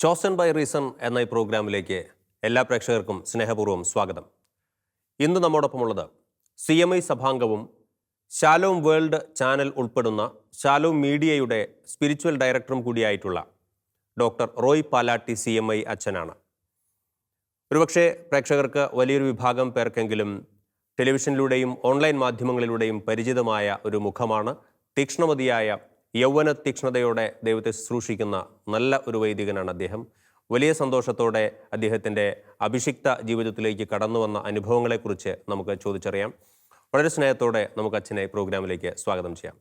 Chosen by reason എന്ന ഈ പ്രോഗ്രാമിലേക്ക് എല്ലാ പ്രേക്ഷകർക്കും സ്നേഹപൂർവം സ്വാഗതം. ഇന്ന് നമ്മോടൊപ്പമുള്ളത് സി എം ഐ സഭാംഗവും ശാലോം വേൾഡ് ചാനൽ ഉൾപ്പെടുന്ന ശാലോം മീഡിയയുടെ സ്പിരിച്വൽ ഡയറക്ടറും കൂടിയായിട്ടുള്ള doctor Roy Palatty C M I അച്ഛനാണ്. ഒരുപക്ഷെ പ്രേക്ഷകർക്ക് വലിയൊരു വിഭാഗം പേർക്കെങ്കിലും ടെലിവിഷനിലൂടെയും ഓൺലൈൻ മാധ്യമങ്ങളിലൂടെയും പരിചിതമായ ഒരു മുഖമാണ് തീക്ഷ്ണമതിയായ യൗവന തീക്ഷ്ണതയോടെ ദൈവത്തെ ശുശ്രൂഷിക്കുന്ന നല്ല ഒരു വൈദികനാണ് അദ്ദേഹം. വലിയ സന്തോഷത്തോടെ അദ്ദേഹത്തിന്റെ അഭിഷിക്ത ജീവിതത്തിലേക്ക് കടന്നു വന്ന അനുഭവങ്ങളെക്കുറിച്ച് നമുക്ക് ചോദിച്ചറിയാം. വളരെ സ്നേഹത്തോടെ നമുക്ക് അച്ഛനെ പ്രോഗ്രാമിലേക്ക് സ്വാഗതം ചെയ്യാം.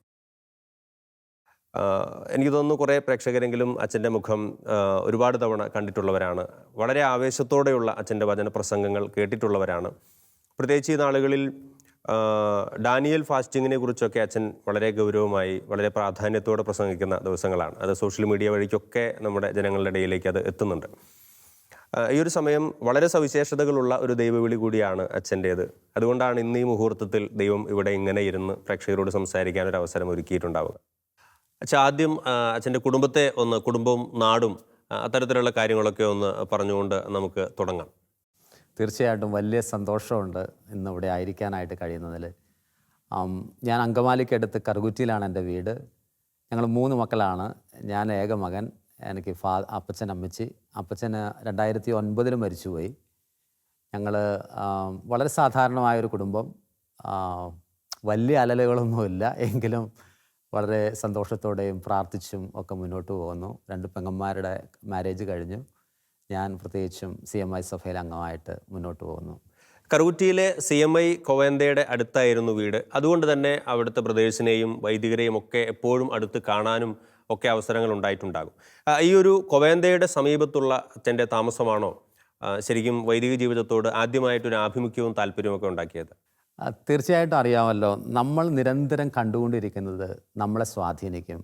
എനിക്ക് തോന്നുന്നു കുറേ പ്രേക്ഷകരെങ്കിലും അച്ഛന്റെ മുഖം ഒരുപാട് തവണ കണ്ടിട്ടുള്ളവരാണ്. വളരെ ആവേശത്തോടെയുള്ള അച്ഛന്റെ വചന പ്രസംഗങ്ങൾ കേട്ടിട്ടുള്ളവരാണ്. പ്രത്യേകിച്ച് ഈ നാളുകളിൽ ഡാനിയൽ ഫാസ്റ്റിങ്ങിനെ കുറിച്ചൊക്കെ അച്ഛൻ വളരെ ഗൗരവമായി വളരെ പ്രാധാന്യത്തോടെ പ്രസംഗിക്കുന്ന ദിവസങ്ങളാണ്. അത് സോഷ്യൽ മീഡിയ വഴിക്കൊക്കെ നമ്മുടെ ജനങ്ങളുടെ ഇടയിലേക്ക് അത് എത്തുന്നുണ്ട്. ഈ ഒരു സമയം വളരെ സവിശേഷതകളുള്ള ഒരു ദൈവവിളി കൂടിയാണ് അച്ഛന്റേത്. അതുകൊണ്ടാണ് ഇന്ന് ഈ മുഹൂർത്തത്തിൽ ദൈവം ഇവിടെ ഇങ്ങനെ ഇരുന്ന് പ്രേക്ഷകരോട് സംസാരിക്കാൻ ഒരു അവസരം ഒരുക്കിയിട്ടുണ്ടാവുക. അച്ഛാ ആദ്യം അച്ഛന്റെ കുടുംബത്തെ ഒന്ന് കുടുംബവും നാടും അത്തരത്തിലുള്ള കാര്യങ്ങളൊക്കെ ഒന്ന് പറഞ്ഞുകൊണ്ട് നമുക്ക് തുടങ്ങാം. തീർച്ചയായിട്ടും വലിയ സന്തോഷമുണ്ട് ഇന്നിവിടെ ആയിരിക്കാനായിട്ട് കഴിയുന്നതിൽ. ഞാൻ അങ്കമാലിക്കടുത്ത് കറുകുറ്റിയിലാണ് എന്റെ വീട്. ഞങ്ങൾ മൂന്ന് മക്കളാണ്. ഞാൻ ഏക മകൻ എനിക്ക് ഫാ അപ്പച്ചൻ അമ്മച്ചി. അപ്പച്ചന് രണ്ടായിരത്തി ഒൻപതിൽ മരിച്ചുപോയി. ഞങ്ങൾ വളരെ സാധാരണമായൊരു കുടുംബം. വലിയ അലലുകളൊന്നുമില്ല. എങ്കിലും വളരെ സന്തോഷത്തോടെയും പ്രാർത്ഥിച്ചും ഒക്കെ മുന്നോട്ട് പോകുന്നു. രണ്ട് പെങ്ങന്മാരുടെ മാരേജ് കഴിഞ്ഞു. ഞാൻ പ്രത്യേകിച്ചും സി എം ഐ സഭയിൽ അംഗമായിട്ട് മുന്നോട്ട് പോകുന്നു. കറുകുറ്റിയിലെ സി എം ഐ കൊവേന്തയുടെ അടുത്തായിരുന്നു വീട്. അതുകൊണ്ട് തന്നെ അവിടുത്തെ ബ്രദേഴ്സിനെയും വൈദികരെയും ഒക്കെ എപ്പോഴും അടുത്ത് കാണാനും ഒക്കെ അവസരങ്ങൾ ഉണ്ടായിട്ടുണ്ടാകും. ഈ ഒരു കൊവേന്തയുടെ സമീപത്തുള്ള അച്ഛന്റെ താമസമാണോ ശരിക്കും വൈദിക ജീവിതത്തോട് ആദ്യമായിട്ടൊരു ആഭിമുഖ്യവും താല്പര്യമൊക്കെ ഉണ്ടാക്കിയത്? തീർച്ചയായിട്ടും അറിയാമല്ലോ. നമ്മൾ നിരന്തരം കണ്ടുകൊണ്ടിരിക്കുന്നത് നമ്മളെ സ്വാധീനിക്കും.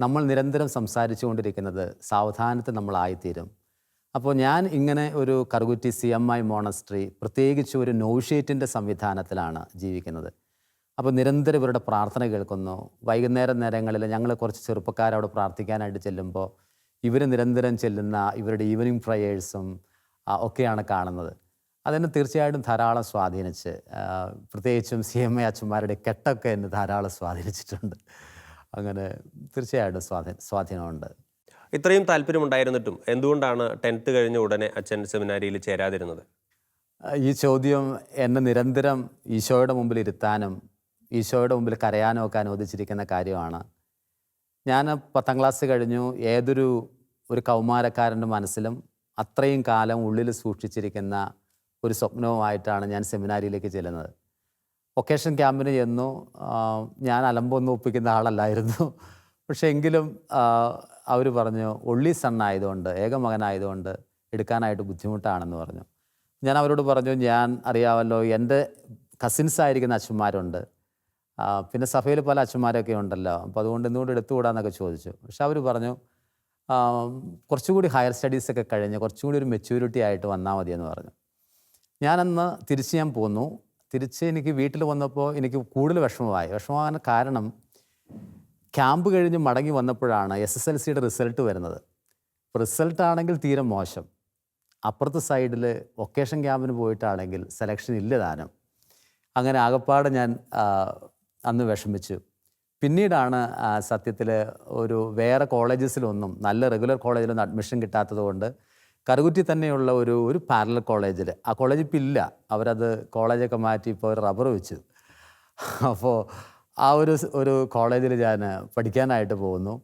നമ്മൾ നിരന്തരം സംസാരിച്ചു കൊണ്ടിരിക്കുന്നത് സാവധാനത്തിൽ നമ്മളായിത്തീരും. അപ്പോൾ ഞാൻ ഇങ്ങനെ ഒരു Karukutty C M I monastery പ്രത്യേകിച്ച് ഒരു നോഷേറ്റിന്റെ സംവിധാനത്തിലാണ് ജീവിക്കുന്നത്. അപ്പോൾ നിരന്തരം ഇവരുടെ പ്രാർത്ഥന കേൾക്കുന്നു. വൈകുന്നേര നേരങ്ങളിൽ ഞങ്ങൾ കുറച്ച് ചെറുപ്പക്കാർ അവിടെ പ്രാർത്ഥിക്കാനായിട്ട് ചെല്ലുമ്പോൾ ഇവർ നിരന്തരം ചെല്ലുന്ന ഇവരുടെ ഈവനിങ് പ്രയേഴ്സും ഒക്കെയാണ് കാണുന്നത്. അതെന്നെ തീർച്ചയായിട്ടും ധാരാളം സ്വാധീനിച്ച് പ്രത്യേകിച്ചും സി എം ഐ അച്ഛന്മാരുടെ കെട്ടൊക്കെ എന്നെ ധാരാളം സ്വാധീനിച്ചിട്ടുണ്ട്. അങ്ങനെ തീർച്ചയായിട്ടും സ്വാധീന സ്വാധീനമുണ്ട്. ഇത്രയും താല്പര്യമുണ്ടായിരുന്നിട്ടും എന്തുകൊണ്ടാണ് ടെൻത്ത് കഴിഞ്ഞ ഉടനെ അച്ഛൻ സെമിനാരിയിൽ ചേരാതിരുന്നത്? ഈ ചോദ്യം എന്നെ നിരന്തരം ഈശോയുടെ മുമ്പിൽ ഇരുത്താനും ഈശോയുടെ മുമ്പിൽ കരയാനും ഒക്കെ അനുവദിച്ചിരിക്കുന്ന കാര്യമാണ്. ഞാൻ പത്താം ക്ലാസ് കഴിഞ്ഞു. ഏതൊരു ഒരു കൗമാരക്കാരന്റെ മനസ്സിലും അത്രയും കാലം ഉള്ളിൽ സൂക്ഷിച്ചിരിക്കുന്ന ഒരു സ്വപ്നവുമായിട്ടാണ് ഞാൻ സെമിനാരിയിലേക്ക് ചെല്ലുന്നത്. വൊക്കേഷൻ ക്യാമ്പിന് ചെന്നു. ഞാൻ അലമ്പൊന്നും ഒപ്പിക്കുന്ന ആളല്ലായിരുന്നു. പക്ഷേ എങ്കിലും അവർ പറഞ്ഞു ഒള്ളി സണ്ണായതുകൊണ്ട് ആയതുകൊണ്ട് ഏക മകനായതുകൊണ്ട് എടുക്കാനായിട്ട് ബുദ്ധിമുട്ടാണെന്ന് പറഞ്ഞു. ഞാൻ അവരോട് പറഞ്ഞു ഞാൻ അറിയാമല്ലോ എന്റെ കസിൻസ് ആയിരിക്കുന്ന അച്ഛന്മാരുണ്ട്. പിന്നെ സഭയിൽ പല അച്ഛന്മാരൊക്കെ ഉണ്ടല്ലോ. അപ്പോൾ അതുകൊണ്ട് എന്തുകൊണ്ട് എടുത്തുകൂടാന്നൊക്കെ ചോദിച്ചു. പക്ഷെ അവർ പറഞ്ഞു കുറച്ചുകൂടി ഹയർ സ്റ്റഡീസൊക്കെ കഴിഞ്ഞ് കുറച്ചുകൂടി ഒരു മെച്യൂരിറ്റി ആയിട്ട് വന്നാൽ മതിയെന്ന് പറഞ്ഞു. ഞാനന്ന് തിരിച്ച് ഞാൻ പോന്നു. തിരിച്ച് എനിക്ക് വീട്ടിൽ വന്നപ്പോൾ എനിക്ക് കൂടുതൽ വിഷമമായി. വിഷമമാകാൻ കാരണം ക്യാമ്പ് കഴിഞ്ഞ് മടങ്ങി വന്നപ്പോഴാണ് എസ് എസ് എൽ സിയുടെ റിസൾട്ട് വരുന്നത്. റിസൾട്ട് ആണെങ്കിൽ തീരെ മോശം. അപ്പുറത്തെ സൈഡിൽ വൊക്കേഷൻ ക്യാമ്പിന് പോയിട്ടാണെങ്കിൽ സെലക്ഷൻ ഇല്ല താനും. അങ്ങനെ ആകപ്പാടെ ഞാൻ അന്ന് വിഷമിച്ചു. പിന്നീടാണ് സത്യത്തിൽ ഒരു വേറെ കോളേജസിലൊന്നും നല്ല റെഗുലർ കോളേജിലൊന്നും അഡ്മിഷൻ കിട്ടാത്തത് കൊണ്ട് കറുകുറ്റി തന്നെയുള്ള ഒരു ഒരു പാരലൽ കോളേജിൽ ആ കോളേജ് ഇപ്പം ഇല്ല അവരത് കോളേജൊക്കെ മാറ്റി ഇപ്പോൾ റബ്ബർ വെച്ചു. അപ്പോൾ ആ ഒരു ഒരു കോളേജിൽ ഞാൻ പഠിക്കാനായിട്ട് പോകുന്നു.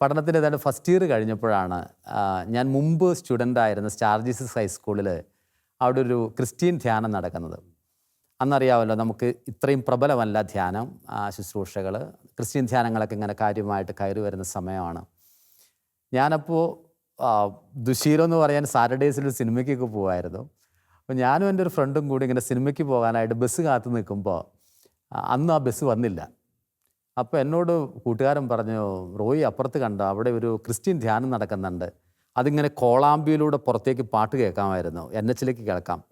പഠനത്തിന്റെ ഏതാണ്ട് ഫസ്റ്റ് ഇയർ കഴിഞ്ഞപ്പോഴാണ് ഞാൻ മുമ്പ് സ്റ്റുഡന്റ് ആയിരുന്ന സ്റ്റാർ ജീസസ് ഹൈസ്കൂളിൽ അവിടെ ഒരു ക്രിസ്ത്യൻ ധ്യാനം നടക്കുന്നത്. അന്നറിയാമല്ലോ നമുക്ക് ഇത്രയും പ്രബലമല്ല ധ്യാനം ശുശ്രൂഷകൾ ക്രിസ്ത്യൻ ധ്യാനങ്ങളൊക്കെ ഇങ്ങനെ കാര്യമായിട്ട് കയറി വരുന്ന സമയമാണ്. ഞാനപ്പോൾ ദുശീലം എന്ന് പറയാൻ സാറ്റർഡേസിൽ സിനിമയ്ക്കൊക്കെ പോകുമായിരുന്നു അപ്പോൾ ഞാനും എന്റെ ഒരു ഫ്രണ്ടും കൂടി ഇങ്ങനെ സിനിമയ്ക്ക് പോകാനായിട്ട് ബസ് കാത്തു നിൽക്കുമ്പോൾ അന്ന് ആ ബസ് വന്നില്ല. അപ്പോൾ എന്നോട് കൂട്ടുകാരൻ പറഞ്ഞു റോയി അപ്പുറത്ത് കണ്ട? അവിടെ ഒരു ക്രിസ്ത്യൻ ധ്യാനം നടക്കുന്നുണ്ട്. അതിങ്ങനെ കോളാമ്പിയിലൂടെ പുറത്തേക്ക് പാട്ട് കേൾക്കാമായിരുന്നു. എൻ എച്ചിലേക്ക് കേൾക്കാം.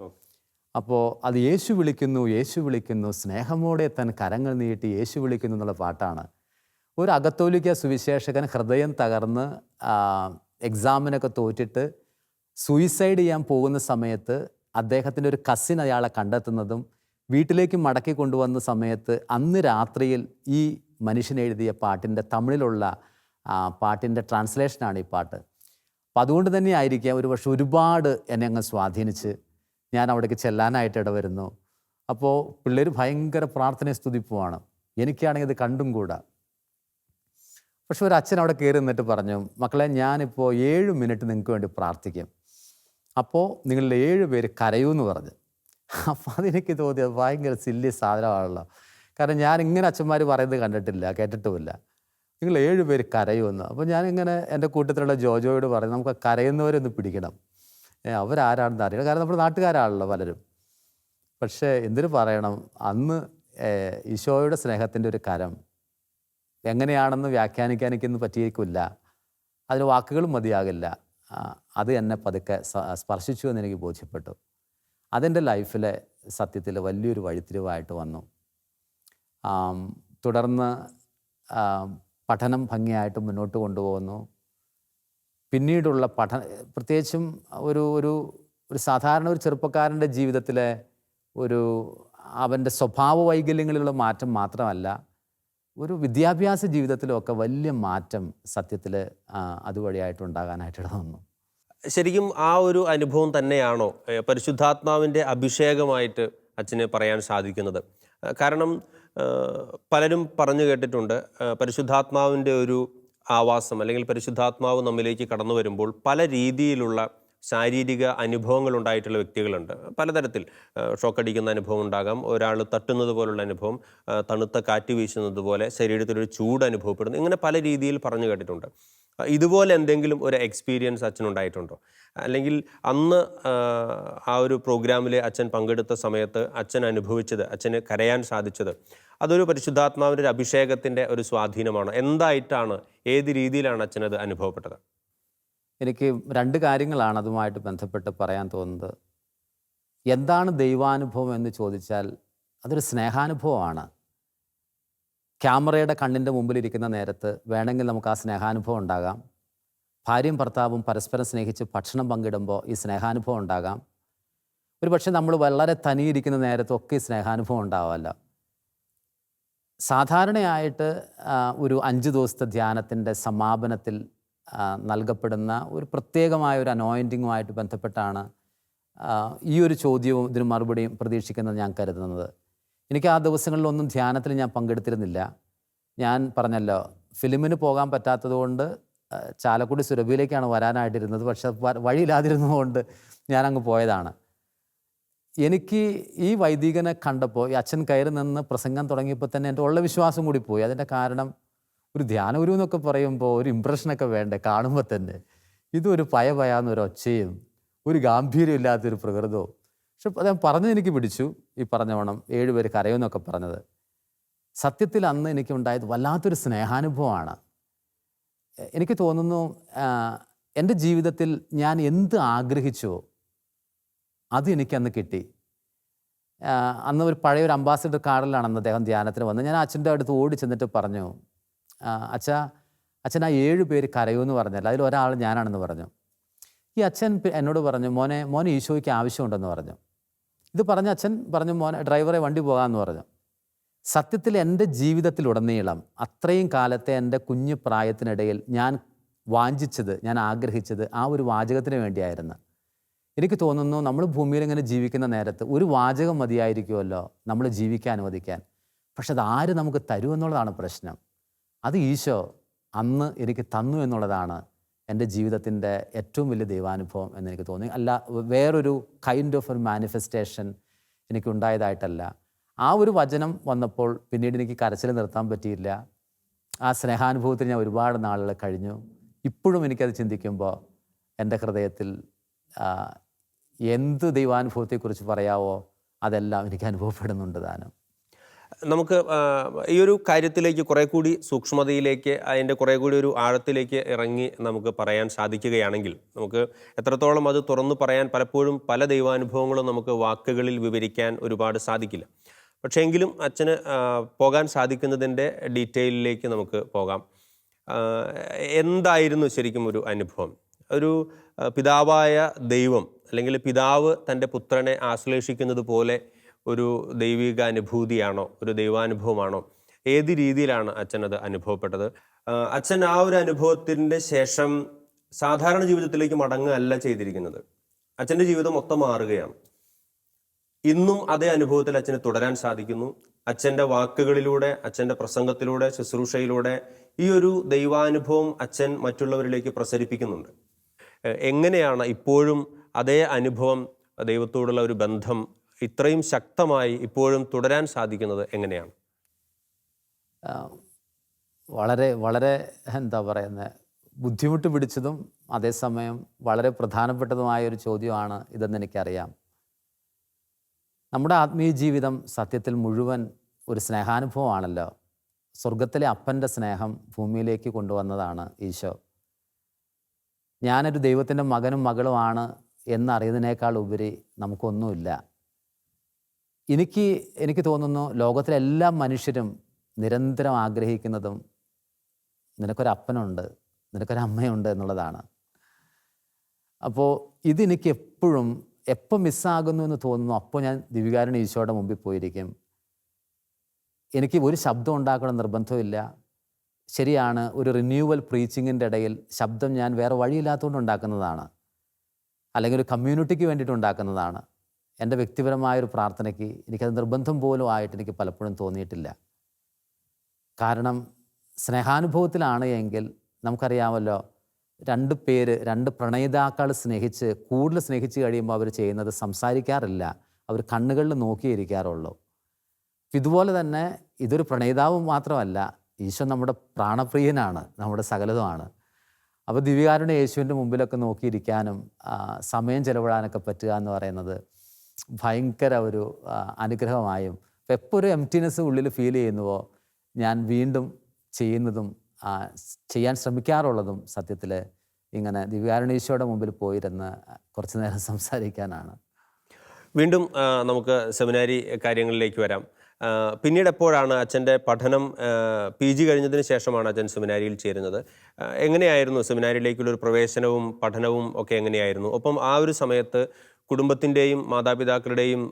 അപ്പോൾ അത് യേശു വിളിക്കുന്നു യേശു വിളിക്കുന്നു. സ്നേഹമോടെ തൻ കരങ്ങൾ നീട്ടി യേശു വിളിക്കുന്നു എന്നുള്ള പാട്ടാണ്. ഒരു അകത്തോലിക്ക സുവിശേഷകൻ ഹൃദയം തകർന്ന് എക്സാമിനൊക്കെ തോറ്റിട്ട് സൂയിസൈഡ് ചെയ്യാൻ പോകുന്ന സമയത്ത് അദ്ദേഹത്തിന്റെ ഒരു കസിൻ അയാളെ കണ്ടെത്തുന്നതും വീട്ടിലേക്ക് മടക്കി കൊണ്ടുവന്ന സമയത്ത് അന്ന് രാത്രിയിൽ ഈ മനുഷ്യൻ എഴുതിയ പാട്ടിന്റെ തമിഴിലുള്ള പാട്ടിന്റെ ട്രാൻസ്ലേഷനാണ് ഈ പാട്ട്. അപ്പം അതുകൊണ്ട് തന്നെ ആയിരിക്കാം ഒരു പക്ഷെ ഒരുപാട് എന്നെ അങ്ങ് സ്വാധീനിച്ച് ഞാൻ അവിടേക്ക് ചെല്ലാനായിട്ട് ഇടവരുന്നു. അപ്പോൾ പിള്ളേർ ഭയങ്കര പ്രാർത്ഥനയെ സ്തുതിപ്പുവാണ് എനിക്കാണെങ്കിൽ ഇത് കണ്ടും കൂടാ. പക്ഷെ ഒരു അച്ഛൻ അവിടെ കയറി നിന്നിട്ട് പറഞ്ഞു മക്കളെ ഞാനിപ്പോൾ ഏഴ് മിനിറ്റ് നിങ്ങൾക്ക് വേണ്ടി പ്രാർത്ഥിക്കും. അപ്പോൾ നിങ്ങളിൽ ഏഴ് പേര് കരയൂ എന്ന് പറഞ്ഞു. അപ്പോൾ അതെനിക്ക് തോന്നിയത് ഭയങ്കര സില്ലി സാധനമാണല്ലോ. കാരണം ഞാൻ ഇങ്ങനെ അച്ഛന്മാർ പറയുന്നത് കണ്ടിട്ടില്ല കേട്ടിട്ടുമില്ല. നിങ്ങൾ ഏഴ് പേര് കരയുമെന്ന്. അപ്പോൾ ഞാനിങ്ങനെ എന്റെ കൂട്ടത്തിലുള്ള ജോജോയോട് പറയും നമുക്ക് കരയുന്നവരൊന്ന് പിടിക്കണം. അവരാരാണെന്ന് അറിയില്ല. കാരണം നമ്മുടെ നാട്ടുകാരാണല്ലോ പലരും. പക്ഷേ എന്തിനു പറയണം? അന്ന് ഈശോയുടെ സ്നേഹത്തിന്റെ ഒരു കരം. എങ്ങനെയാണെന്ന് വ്യാഖ്യാനിക്കാൻ എനിക്കൊന്നും പറ്റിയിരിക്കില്ല. അതിന് വാക്കുകളും മതിയാകില്ല. അത് എന്നെ പതുക്കെ സ്പർശിച്ചു എന്ന് എനിക്ക് ബോധ്യപ്പെട്ടു. അതെന്റെ ലൈഫിലെ സത്യത്തിൽ വലിയൊരു വഴിത്തിരിവായിട്ട് വന്നു. തുടർന്ന് പഠനം ഭംഗിയായിട്ട് മുന്നോട്ട് കൊണ്ടുപോകുന്നു. പിന്നീടുള്ള പഠന പ്രത്യേകിച്ചും ഒരു ഒരു ഒരു സാധാരണ ഒരു ചെറുപ്പക്കാരന്റെ ജീവിതത്തിലെ ഒരു അവന്റെ സ്വഭാവ വൈകല്യങ്ങളിലുള്ള മാറ്റം മാത്രമല്ല ഒരു വിദ്യാഭ്യാസ ജീവിതത്തിലൊക്കെ വലിയ മാറ്റം സത്യത്തിൽ അതുവഴിയായിട്ട് ഉണ്ടാകാനായിട്ട് ഇട ശരിക്കും ആ ഒരു അനുഭവം തന്നെയാണോ പരിശുദ്ധാത്മാവിന്റെ അഭിഷേകമായിട്ട് അച്ഛന് പറയാൻ സാധിക്കുന്നത്? കാരണം പലരും പറഞ്ഞു കേട്ടിട്ടുണ്ട് പരിശുദ്ധാത്മാവിന്റെ ഒരു ആവാസം അല്ലെങ്കിൽ പരിശുദ്ധാത്മാവ് നമ്മിലേക്ക് കടന്നു വരുമ്പോൾ പല രീതിയിലുള്ള ശാരീരിക അനുഭവങ്ങൾ ഉണ്ടായിട്ടുള്ള വ്യക്തികളുണ്ട്. പലതരത്തിൽ ഷോക്ക് ഷോക്കടിക്കുന്ന അനുഭവം ഉണ്ടാകാം. ഒരാൾ തട്ടുന്നത് പോലുള്ള അനുഭവം തണുത്ത കാറ്റ് വീശുന്നത് പോലെ ശരീരത്തിലൊരു ചൂട് അനുഭവപ്പെടുന്നു. ഇങ്ങനെ പല രീതിയിൽ പറഞ്ഞു കേട്ടിട്ടുണ്ട്. ഇതുപോലെ എന്തെങ്കിലും ഒരു എക്സ്പീരിയൻസ് അച്ഛനുണ്ടായിട്ടുണ്ടോ അല്ലെങ്കിൽ അന്ന് ആ ഒരു പ്രോഗ്രാമിൽ അച്ഛൻ പങ്കെടുത്ത സമയത്ത് അച്ഛൻ അനുഭവിച്ചത് അച്ഛന് കരയാൻ സാധിച്ചത് അതൊരു പരിശുദ്ധാത്മാവിന്റെ ഒരു അഭിഷേകത്തിന്റെ ഒരു സ്വാധീനമാണ്? എന്തായിട്ടാണ് ഏത് രീതിയിലാണ് അച്ഛനത് അനുഭവപ്പെട്ടത്? എനിക്ക് രണ്ട് കാര്യങ്ങളാണ് അതുമായിട്ട് ബന്ധപ്പെട്ട് പറയാൻ തോന്നുന്നത്. എന്താണ് ദൈവാനുഭവം എന്ന് ചോദിച്ചാൽ അതൊരു സ്നേഹാനുഭവമാണ്. ക്യാമറയുടെ കണ്ണിന്റെ മുമ്പിലിരിക്കുന്ന നേരത്ത് വേണമെങ്കിൽ നമുക്ക് ആ സ്നേഹാനുഭവം ഉണ്ടാകാം. ഭാര്യയും ഭർത്താവും പരസ്പരം സ്നേഹിച്ച് ഭക്ഷണം പങ്കിടുമ്പോൾ ഈ സ്നേഹാനുഭവം ഉണ്ടാകാം. ഒരു പക്ഷേ നമ്മൾ വളരെ തനിയിരിക്കുന്ന നേരത്തൊക്കെ ഈ സ്നേഹാനുഭവം ഉണ്ടാവാമല്ല. സാധാരണയായിട്ട് ഒരു അഞ്ച് ദിവസത്തെ ധ്യാനത്തിന്റെ സമാപനത്തിൽ നൽകപ്പെടുന്ന ഒരു പ്രത്യേകമായ ഒരു അനോയിന്റിങ്ങുമായിട്ട് ബന്ധപ്പെട്ടാണ് ഈ ഒരു ചോദ്യവും ഇതിന് മറുപടിയും പ്രതീക്ഷിക്കുന്നത് ഞാൻ കരുതുന്നത്. എനിക്ക് ആ ദിവസങ്ങളിലൊന്നും ധ്യാനത്തിൽ ഞാൻ പങ്കെടുത്തിരുന്നില്ല. ഞാൻ പറഞ്ഞല്ലോ ഫിലിമിന് പോകാൻ പറ്റാത്തതുകൊണ്ട് ചാലക്കുടി സുരഭിയിലേക്കാണ് വരാനായിട്ടിരുന്നത്. പക്ഷെ വഴിയില്ലാതിരുന്നതുകൊണ്ട് ഞാനങ്ങ് പോയതാണ്. എനിക്ക് ഈ വൈദികനെ കണ്ടപ്പോൾ ഈ അച്ഛൻ കയറി നിന്ന് പ്രസംഗം തുടങ്ങിയപ്പോൾ തന്നെ എന്റെ ഉള്ള വിശ്വാസം കൂടി പോയി. അതിന്റെ കാരണം ഒരു ധ്യാനഗുരു എന്നൊക്കെ പറയുമ്പോൾ ഒരു ഇമ്പ്രഷനൊക്കെ വേണ്ടേ? കാണുമ്പോൾ തന്നെ. ഇതൊരു പയ പയാന്നൊരു ഒച്ചയും ഒരു ഗാംഭീര്യം ഇല്ലാത്തൊരു പ്രകൃതവും. പക്ഷെ അദ്ദേഹം പറഞ്ഞത് എനിക്ക് പിടിച്ചു ഈ പറഞ്ഞവണ്ണം ഏഴുപേര് കരയുമെന്നൊക്കെ പറഞ്ഞത്. സത്യത്തിൽ അന്ന് എനിക്ക് എനിക്കുണ്ടായത് വല്ലാത്തൊരു സ്നേഹാനുഭവമാണ്. എനിക്ക് തോന്നുന്നു എന്റെ ജീവിതത്തിൽ ഞാൻ എന്ത് ആഗ്രഹിച്ചോ അത് എനിക്കന്ന് കിട്ടി. അന്ന് ഒരു പഴയ ഒരു അംബാസിഡർ കാറിലാണ് അന്ന് അദ്ദേഹം ധ്യാനത്തിന് വന്നത്. ഞാൻ അച്ഛന്റെ അടുത്ത് ഓടി ചെന്നിട്ട് പറഞ്ഞു "ആ, അച്ഛാ അച്ഛൻ ആ ഏഴ് പേര് കരയൂന്ന് പറഞ്ഞല്ലോ. അതിൽ ഒരാൾ ഞാനാണെന്ന് പറഞ്ഞു. ഈ അച്ഛൻ എന്നോട് പറഞ്ഞു മോനെ മോനെ ഈശോയ്ക്ക് ആവശ്യമുണ്ടെന്ന് പറഞ്ഞു. ഇത് പറഞ്ഞ അച്ഛൻ പറഞ്ഞു മോനെ ഡ്രൈവറെ വണ്ടി പോകാമെന്ന് പറഞ്ഞു. സത്യത്തിൽ എന്റെ ജീവിതത്തിലുടനീളം അത്രയും കാലത്തെ എന്റെ കുഞ്ഞു പ്രായത്തിനിടയിൽ ഞാൻ വാഞ്ചിച്ചത് ഞാൻ ആഗ്രഹിച്ചത് ആ ഒരു വാചകത്തിന് വേണ്ടിയായിരുന്നു. എനിക്ക് തോന്നുന്നു നമ്മൾ ഭൂമിയിൽ ഇങ്ങനെ ജീവിക്കുന്ന നേരത്ത് ഒരു വാചകം മതിയായിരിക്കുമല്ലോ നമ്മൾ ജീവിക്കാൻ അനുവദിക്കാൻ. പക്ഷെ അത് ആര് നമുക്ക് തരുമെന്നുള്ളതാണ് പ്രശ്നം. അത് ഈശോ അന്ന് എനിക്ക് തന്നു എന്നുള്ളതാണ് എന്റെ ജീവിതത്തിന്റെ ഏറ്റവും വലിയ ദൈവാനുഭവം എന്ന് എനിക്ക് തോന്നി. അല്ല വേറൊരു കൈൻഡ് ഓഫ് ഒരു മാനിഫെസ്റ്റേഷൻ എനിക്ക് എനിക്കുണ്ടായതായിട്ടല്ല ആ ഒരു വചനം വന്നപ്പോൾ പിന്നീട് എനിക്ക് കരച്ചിൽ നിർത്താൻ പറ്റിയില്ല. ആ സ്നേഹാനുഭവത്തിൽ ഞാൻ ഒരുപാട് നാളുകൾ കഴിഞ്ഞു. ഇപ്പോഴും എനിക്കത് ചിന്തിക്കുമ്പോൾ എന്റെ ഹൃദയത്തിൽ എന്ത് ദൈവാനുഭവത്തെക്കുറിച്ച് പറയാവോ അതെല്ലാം എനിക്ക് അനുഭവപ്പെടുന്നുണ്ട് താനും. നമുക്ക് ഈ ഒരു കാര്യത്തിലേക്ക് കുറേ കൂടി സൂക്ഷ്മതയിലേക്ക് അതിന്റെ കുറേ കൂടി ഒരു ആഴത്തിലേക്ക് ഇറങ്ങി നമുക്ക് പറയാൻ സാധിക്കുകയാണെങ്കിൽ നമുക്ക് എത്രത്തോളം അത് തുറന്നു പറയാൻ പലപ്പോഴും പല ദൈവാനുഭവങ്ങളും നമുക്ക് വാക്കുകളിൽ വിവരിക്കാൻ ഒരുപാട് സാധിക്കില്ല. പക്ഷേ എങ്കിലും അച്ഛന് പോകാൻ സാധിക്കുന്നതിന്റെ ഡീറ്റെയിലിലേക്ക് നമുക്ക് പോകാം. എന്തായിരുന്നു ശരിക്കും ഒരു അനുഭവം? ഒരു പിതാവായ ദൈവം അല്ലെങ്കിൽ പിതാവ് തന്റെ പുത്രനെ ആശ്ലേഷിക്കുന്നത് പോലെ ഒരു ദൈവിക അനുഭൂതിയാണോ ഒരു ദൈവാനുഭവമാണോ ഏത് രീതിയിലാണ് അച്ഛൻ അത് അനുഭവപ്പെട്ടത്? അച്ഛൻ ആ ഒരു അനുഭവത്തിന്റെ ശേഷം സാധാരണ ജീവിതത്തിലേക്ക് മടങ്ങുകയല്ല ചെയ്തിരിക്കുന്നത്. അച്ഛന്റെ ജീവിതം മൊത്തം മാറുകയാണ്. ഇന്നും അതേ അനുഭവത്തിൽ അച്ഛന് തുടരാൻ സാധിക്കുന്നു. അച്ഛന്റെ വാക്കുകളിലൂടെ അച്ഛന്റെ പ്രസംഗത്തിലൂടെ ശുശ്രൂഷയിലൂടെ ഈ ഒരു ദൈവാനുഭവം അച്ഛൻ മറ്റുള്ളവരിലേക്ക് പ്രസരിപ്പിക്കുന്നുണ്ട്. എങ്ങനെയാണ് ഇപ്പോഴും അതേ അനുഭവം ദൈവത്തോടുള്ള ഒരു ബന്ധം ഇത്രയും ശക്തമായി ഇപ്പോഴും തുടരാൻ സാധിക്കുന്നത് എങ്ങനെയാണ്? വളരെ വളരെ എന്താ പറയുന്നത് ബുദ്ധിമുട്ട് പിടിച്ചതും അതേസമയം വളരെ പ്രധാനപ്പെട്ടതുമായ ഒരു ചോദ്യമാണ് ഇതെന്ന് എനിക്കറിയാം. നമ്മുടെ ആത്മീയ ജീവിതം സത്യത്തിൽ മുഴുവൻ ഒരു സ്നേഹാനുഭവമാണല്ലോ. സ്വർഗത്തിലെ അപ്പന്റെ സ്നേഹം ഭൂമിയിലേക്ക് കൊണ്ടുവന്നതാണ് ഈശോ. ഞാനൊരു ദൈവത്തിന്റെ മകനും മകളുമാണ് എന്നറിയുന്നതിനേക്കാൾ ഉപരി നമുക്കൊന്നുമില്ല. എനിക്ക് എനിക്ക് തോന്നുന്നു ലോകത്തിലെ എല്ലാ മനുഷ്യരും നിരന്തരം ആഗ്രഹിക്കുന്നതും നിനക്കൊരപ്പനുണ്ട് നിനക്കൊരമ്മയുണ്ട് എന്നുള്ളതാണ്. അപ്പോൾ ഇതെനിക്ക് എപ്പോഴും എപ്പോൾ മിസ്സാകുന്നു എന്ന് തോന്നുന്നു അപ്പോൾ ഞാൻ ദിവികാരൻ ഈശോയുടെ മുമ്പിൽ പോയിരിക്കും. എനിക്ക് ഒരു ശബ്ദം ഉണ്ടാക്കണം നിർബന്ധമില്ല ശരിയാണ് ഒരു റിന്യൂവൽ പ്രീച്ചിങ്ങിന്റെ ഇടയിൽ ശബ്ദം ഞാൻ വേറെ വഴിയില്ലാത്തതുകൊണ്ട് ഉണ്ടാക്കുന്നതാണ്. അല്ലെങ്കിൽ ഒരു കമ്മ്യൂണിറ്റിക്ക് വേണ്ടിയിട്ട് ഉണ്ടാക്കുന്നതാണ്. എന്റെ വ്യക്തിപരമായൊരു പ്രാർത്ഥനയ്ക്ക് എനിക്കത് നിർബന്ധം പോലും ആയിട്ട് എനിക്ക് പലപ്പോഴും തോന്നിയിട്ടില്ല. കാരണം സ്നേഹാനുഭവത്തിലാണ് എങ്കിൽ നമുക്കറിയാമല്ലോ രണ്ട് പേര് രണ്ട് പ്രണയിതാക്കൾ സ്നേഹിച്ച് കൂടുതൽ സ്നേഹിച്ച് കഴിയുമ്പോൾ അവർ ചെയ്യുന്നത് സംസാരിക്കാറില്ല. അവർ കണ്ണുകളിൽ നോക്കിയിരിക്കാറുള്ളൂ. ഇതുപോലെ തന്നെ ഇതൊരു പ്രണയിതാവ് മാത്രമല്ല ഈശോ നമ്മുടെ പ്രാണപ്രിയനാണ് നമ്മുടെ സകലതുമാണ്. അപ്പോൾ ദിവ്യകാരുടെ യേശുവിന്റെ മുമ്പിലൊക്കെ നോക്കിയിരിക്കാനും സമയം ചെലവിടാനൊക്കെ പറ്റുക എന്ന് പറയുന്നത് ഭയങ്കര ഒരു അനുഗ്രഹമായും. എപ്പോൾ ഒരു എംറ്റിനെസ് ഉള്ളിൽ ഫീൽ ചെയ്യുന്നുവോ? ഞാൻ വീണ്ടും ചെയ്യുന്നതും ചെയ്യാൻ ശ്രമിക്കാറുള്ളതും സത്യത്തിൽ ഇങ്ങനെ ദിവ്യാരണീശോയുടെ മുമ്പിൽ പോയിരുന്ന് കുറച്ച് നേരം സംസാരിക്കാനാണ്. വീണ്ടും നമുക്ക് സെമിനാരി കാര്യങ്ങളിലേക്ക് വരാം. പിന്നീട് എപ്പോഴാണ് അച്ഛന്റെ പഠനം പി ജി കഴിഞ്ഞതിന് ശേഷമാണ് അച്ഛൻ സെമിനാരിയിൽ ചേരുന്നത്? എങ്ങനെയായിരുന്നു സെമിനാരിയിലേക്കുള്ള ഒരു പ്രവേശനവും പഠനവും ഒക്കെ എങ്ങനെയായിരുന്നു? ഒപ്പം ആ ഒരു സമയത്ത് കുടുംബത്തിന്റെയും മാതാപിതാക്കളുടെയും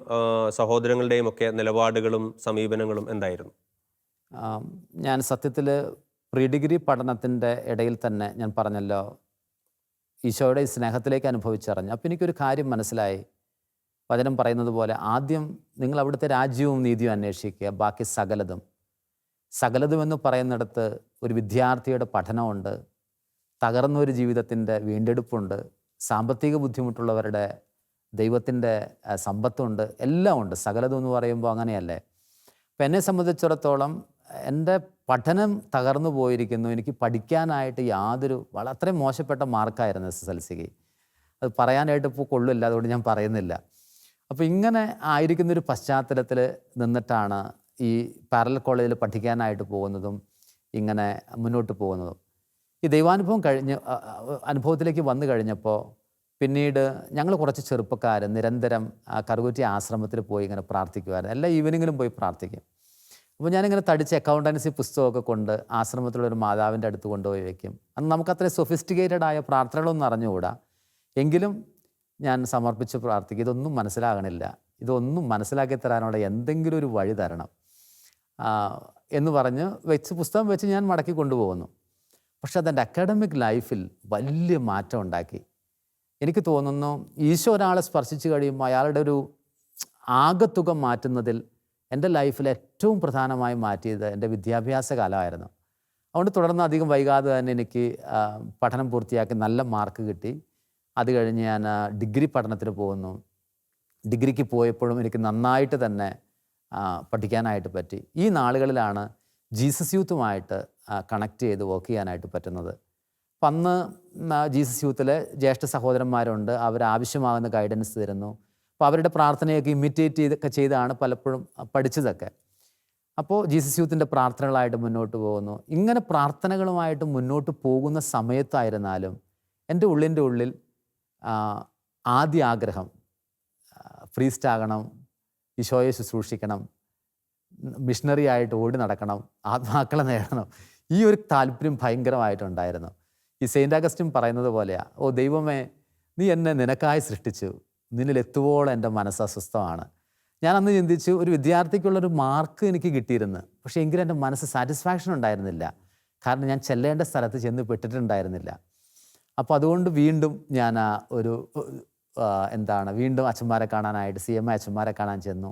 സഹോദരങ്ങളുടെയും ഒക്കെ നിലപാടുകളും സമീപനങ്ങളും എന്തായിരുന്നു? ഞാൻ സത്യത്തിൽ പ്രീ ഡിഗ്രി പഠനത്തിന്റെ ഇടയിൽ തന്നെ ഞാൻ പറഞ്ഞല്ലോ ഈശോയുടെ സ്നേഹത്തിലേക്ക് അനുഭവിച്ചറിഞ്ഞു. അപ്പോൾ എനിക്കൊരു കാര്യം മനസ്സിലായി. വചനം പറയുന്നത് പോലെ ആദ്യം നിങ്ങൾ അവിടുത്തെ രാജ്യവും നീതിയും അന്വേഷിക്കുക ബാക്കി സകലതും. സകലതും എന്ന് പറയുന്നിടത്ത് ഒരു വിദ്യാർത്ഥിയുടെ പഠനമുണ്ട് തകർന്നൊരു ജീവിതത്തിന്റെ വീണ്ടെടുപ്പുണ്ട് സാമ്പത്തിക ബുദ്ധിമുട്ടുള്ളവരുടെ ദൈവത്തിന്റെ സമ്പത്തുണ്ട് എല്ലാം ഉണ്ട്. സകലതും എന്ന് പറയുമ്പോൾ അങ്ങനെയല്ലേ? അപ്പം എന്നെ സംബന്ധിച്ചിടത്തോളം എന്റെ പഠനം തകർന്നു പോയിരിക്കുന്നു. എനിക്ക് പഠിക്കാനായിട്ട് യാതൊരു വളരെ അത്രയും മോശപ്പെട്ട മാർക്കായിരുന്നു എസ് എസ് എൽ സിക്ക്. അത് പറയാനായിട്ട് ഇപ്പോൾ കൊള്ളില്ല അതുകൊണ്ട് ഞാൻ പറയുന്നില്ല. അപ്പോൾ ഇങ്ങനെ ആയിരിക്കുന്നൊരു പശ്ചാത്തലത്തിൽ നിന്നിട്ടാണ് ഈ പാരലൽ കോളേജിൽ പഠിക്കാനായിട്ട് പോകുന്നതും ഇങ്ങനെ മുന്നോട്ട് പോകുന്നതും. ഈ ദൈവാനുഭവം കഴിഞ്ഞ് അനുഭവത്തിലേക്ക് വന്നു കഴിഞ്ഞപ്പോൾ പിന്നീട് ഞങ്ങൾ കുറച്ച് ചെറുപ്പക്കാർ നിരന്തരം കറുകുറ്റി ആശ്രമത്തിൽ പോയി ഇങ്ങനെ പ്രാർത്ഥിക്കുമായിരുന്നു എല്ലാ ഈവനിങ്ങിലും പോയി പ്രാർത്ഥിക്കും. അപ്പോൾ ഞാനിങ്ങനെ തടിച്ച് അക്കൗണ്ടൻസി പുസ്തകമൊക്കെ കൊണ്ട് ആശ്രമത്തിലുള്ള ഒരു മാതാവിന്റെ അടുത്ത് കൊണ്ടുപോയി വയ്ക്കും അന്ന് നമുക്ക് അത്രയും സൊഫിസ്റ്റിക്കേറ്റഡ് ആയ പ്രാർത്ഥനകളൊന്നും അറിഞ്ഞുകൂടാ. എങ്കിലും ഞാൻ സമർപ്പിച്ച് പ്രാർത്ഥിക്കും. ഇതൊന്നും മനസ്സിലാകണില്ല. ഇതൊന്നും മനസ്സിലാക്കി തരാനുള്ള എന്തെങ്കിലും ഒരു വഴി തരണം. എന്ന് പറഞ്ഞ് വെച്ച് പുസ്തകം വെച്ച് ഞാൻ മടക്കി കൊണ്ടുപോകുന്നു. പക്ഷെ അതെന്റെ അക്കാഡമിക് ലൈഫിൽ വലിയ മാറ്റം ഉണ്ടാക്കി. എനിക്ക് തോന്നുന്നു ഈശോ ഒരാളെ സ്പർശിച്ചു കഴിയുമ്പോൾ അയാളുടെ ഒരു ആകത്തുക മാറ്റുന്നതിൽ എന്റെ ലൈഫിൽ ഏറ്റവും പ്രധാനമായി മാറ്റിയത് എന്റെ വിദ്യാഭ്യാസ കാലമായിരുന്നു. അതുകൊണ്ട് തുടർന്ന് അധികം വൈകാതെ തന്നെ എനിക്ക് പഠനം പൂർത്തിയാക്കി നല്ല മാർക്ക് കിട്ടി. അത് കഴിഞ്ഞ് ഞാൻ ഡിഗ്രി പഠനത്തിന് പോകുന്നു. ഡിഗ്രിക്ക് പോയപ്പോഴും എനിക്ക് നന്നായിട്ട് തന്നെ പഠിക്കാനായിട്ട് പറ്റി. ഈ നാളുകളിലാണ് ജീസസ് യൂത്തുമായിട്ട് കണക്ട് ചെയ്ത് വർക്ക് ചെയ്യാനായിട്ട് പറ്റുന്നത്. അപ്പം അന്ന് ജീസസ് യൂത്തിലെ ജ്യേഷ്ഠ സഹോദരന്മാരുണ്ട്. അവർ ആവശ്യമാകുന്ന ഗൈഡൻസ് തരുന്നു. അപ്പോൾ അവരുടെ പ്രാർത്ഥനയൊക്കെ ഇമിറ്റേറ്റ് ചെയ്തൊക്കെ ചെയ്താണ് പലപ്പോഴും പഠിച്ചതൊക്കെ. അപ്പോൾ ജീസസ് യൂത്തിന്റെ പ്രാർത്ഥനകളായിട്ട് മുന്നോട്ട് പോകുന്നു. ഇങ്ങനെ പ്രാർത്ഥനകളുമായിട്ട് മുന്നോട്ട് പോകുന്ന സമയത്തായിരുന്നാലും എന്റെ ഉള്ളിന്റെ ഉള്ളിൽ ആദ്യ ആഗ്രഹം ഫ്രീസ്റ്റ് ആകണം ഈശോയെ ശുശ്രൂഷിക്കണം മിഷണറി ആയിട്ട് ഓടി നടക്കണം ആത്മാക്കളെ നേടണം ഈ ഒരു താല്പര്യം ഭയങ്കരമായിട്ടുണ്ടായിരുന്നു. ഈ സെയിന്റ് അഗസ്റ്റിൻ പറയുന്നത് പോലെയാണ് ഓ ദൈവമേ നീ എന്നെ നിനക്കായി സൃഷ്ടിച്ചു. നിന്നിലെത്തുവോളം എന്റെ മനസ്സ് അസ്വസ്ഥമാണ്. ഞാൻ അന്ന് ചിന്തിച്ചു ഒരു വിദ്യാർത്ഥിക്കുള്ളൊരു മാർക്ക് എനിക്ക് കിട്ടിയിരുന്നു പക്ഷേ എങ്കിലും എന്റെ മനസ്സ് സാറ്റിസ്ഫാക്ഷൻ ഉണ്ടായിരുന്നില്ല. കാരണം ഞാൻ ചെല്ലേണ്ട സ്ഥലത്ത് ചെന്ന് പെട്ടിട്ടുണ്ടായിരുന്നില്ല. അപ്പോൾ അതുകൊണ്ട് വീണ്ടും ഞാൻ ആ ഒരു എന്താണ് വീണ്ടും അച്ഛന്മാരെ കാണാനായിട്ട് സി എം ഐ അച്ഛന്മാരെ കാണാൻ ചെന്നു.